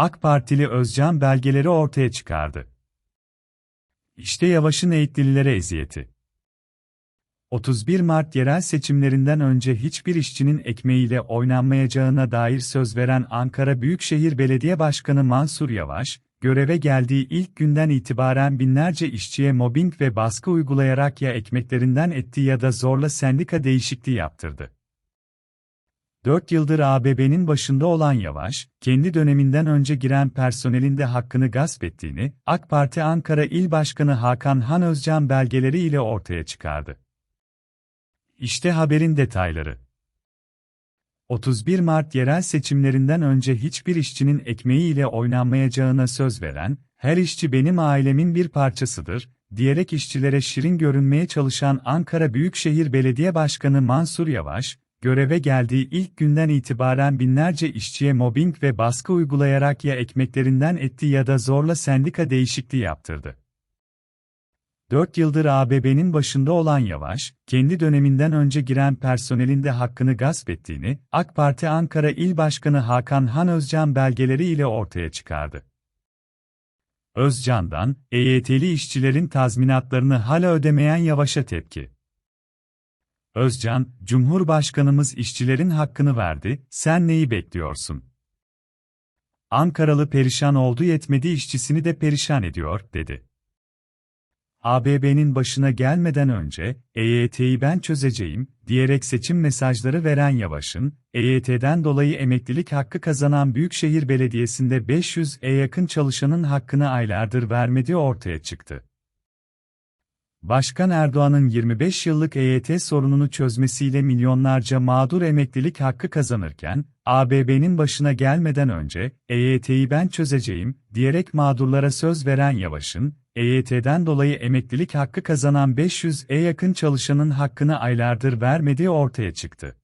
AK Partili Özcan belgeleri ortaya çıkardı. İşte Yavaş'ın eğitlililere eziyeti. 31 Mart yerel seçimlerinden önce hiçbir işçinin ekmeğiyle oynanmayacağına dair söz veren Ankara Büyükşehir Belediye Başkanı Mansur Yavaş, göreve geldiği ilk günden itibaren binlerce işçiye mobbing ve baskı uygulayarak ya ekmeklerinden etti ya da zorla sendika değişikliği yaptırdı. 4 yıldır ABB'nin başında olan Yavaş, kendi döneminden önce giren personelin de hakkını gasp ettiğini, AK Parti Ankara İl Başkanı Hakan Han Özcan belgeleri ile ortaya çıkardı. İşte haberin detayları. 31 Mart yerel seçimlerinden önce hiçbir işçinin ekmeği ile oynanmayacağına söz veren, her işçi benim ailemin bir parçasıdır, diyerek işçilere şirin görünmeye çalışan Ankara Büyükşehir Belediye Başkanı Mansur Yavaş, göreve geldiği ilk günden itibaren binlerce işçiye mobbing ve baskı uygulayarak ya ekmeklerinden etti ya da zorla sendika değişikliği yaptırdı. 4 yıldır ABB'nin başında olan Yavaş, kendi döneminden önce giren personelin de hakkını gasp ettiğini, AK Parti Ankara İl Başkanı Hakan Han Özcan belgeleri ile ortaya çıkardı. Özcan'dan, EYT'li işçilerin tazminatlarını hala ödemeyen Yavaş'a tepki. Özcan, Cumhurbaşkanımız işçilerin hakkını verdi, sen neyi bekliyorsun? Ankaralı perişan oldu yetmedi işçisini de perişan ediyor, dedi. ABB'nin başına gelmeden önce, EYT'yi ben çözeceğim, diyerek seçim mesajları veren Yavaş'ın, EYT'den dolayı emeklilik hakkı kazanan Büyükşehir Belediyesi'nde 500'e yakın çalışanın hakkını aylardır vermediği ortaya çıktı. Başkan Erdoğan'ın 25 yıllık EYT sorununu çözmesiyle milyonlarca mağdur emeklilik hakkı kazanırken, ABB'nin başına gelmeden önce, EYT'yi ben çözeceğim, diyerek mağdurlara söz veren Yavaş'ın, EYT'den dolayı emeklilik hakkı kazanan 500'e yakın çalışanın hakkını aylardır vermediği ortaya çıktı.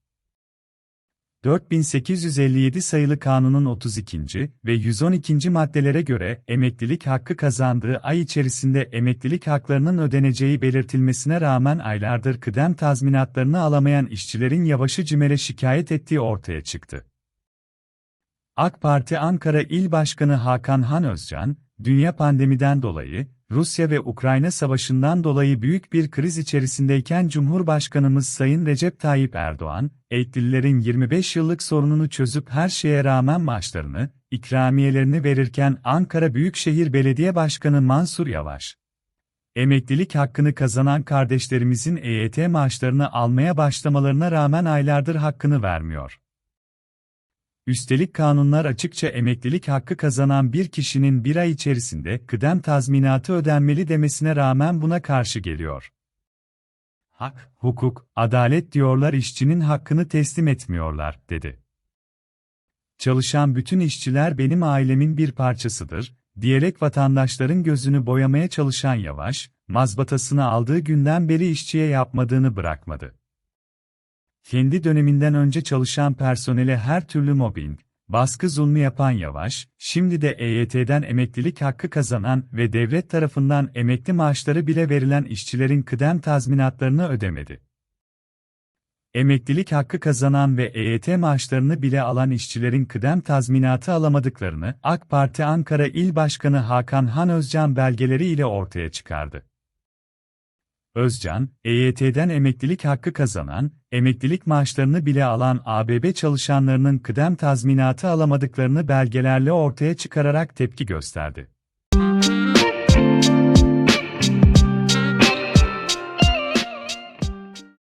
4857 sayılı kanunun 32. ve 112. maddelere göre emeklilik hakkı kazandığı ay içerisinde emeklilik haklarının ödeneceği belirtilmesine rağmen aylardır kıdem tazminatlarını alamayan işçilerin yavaşı cimere şikayet ettiği ortaya çıktı. AK Parti Ankara İl Başkanı Hakan Han Özcan, dünya pandemiden dolayı, Rusya ve Ukrayna savaşından dolayı büyük bir kriz içerisindeyken Cumhurbaşkanımız Sayın Recep Tayyip Erdoğan, Eğitlililerin 25 yıllık sorununu çözüp her şeye rağmen maaşlarını, ikramiyelerini verirken Ankara Büyükşehir Belediye Başkanı Mansur Yavaş, emeklilik hakkını kazanan kardeşlerimizin EYT maaşlarını almaya başlamalarına rağmen aylardır hakkını vermiyor. Üstelik kanunlar açıkça emeklilik hakkı kazanan bir kişinin bir ay içerisinde kıdem tazminatı ödenmeli demesine rağmen buna karşı geliyor. Hak, hukuk, adalet diyorlar işçinin hakkını teslim etmiyorlar, dedi. Çalışan bütün işçiler benim ailemin bir parçasıdır, diyerek vatandaşların gözünü boyamaya çalışan Yavaş, mazbatasını aldığı günden beri işçiye yapmadığını bırakmadı kendi döneminden önce çalışan personele her türlü mobbing, baskı zulmü yapan Yavaş, şimdi de EYT'den emeklilik hakkı kazanan ve devlet tarafından emekli maaşları bile verilen işçilerin kıdem tazminatlarını ödemedi. Emeklilik hakkı kazanan ve EYT maaşlarını bile alan işçilerin kıdem tazminatı alamadıklarını AK Parti Ankara İl Başkanı Hakan Han Özcan belgeleri ile ortaya çıkardı. Özcan, EYT'den emeklilik hakkı kazanan, emeklilik maaşlarını bile alan ABB çalışanlarının kıdem tazminatı alamadıklarını belgelerle ortaya çıkararak tepki gösterdi.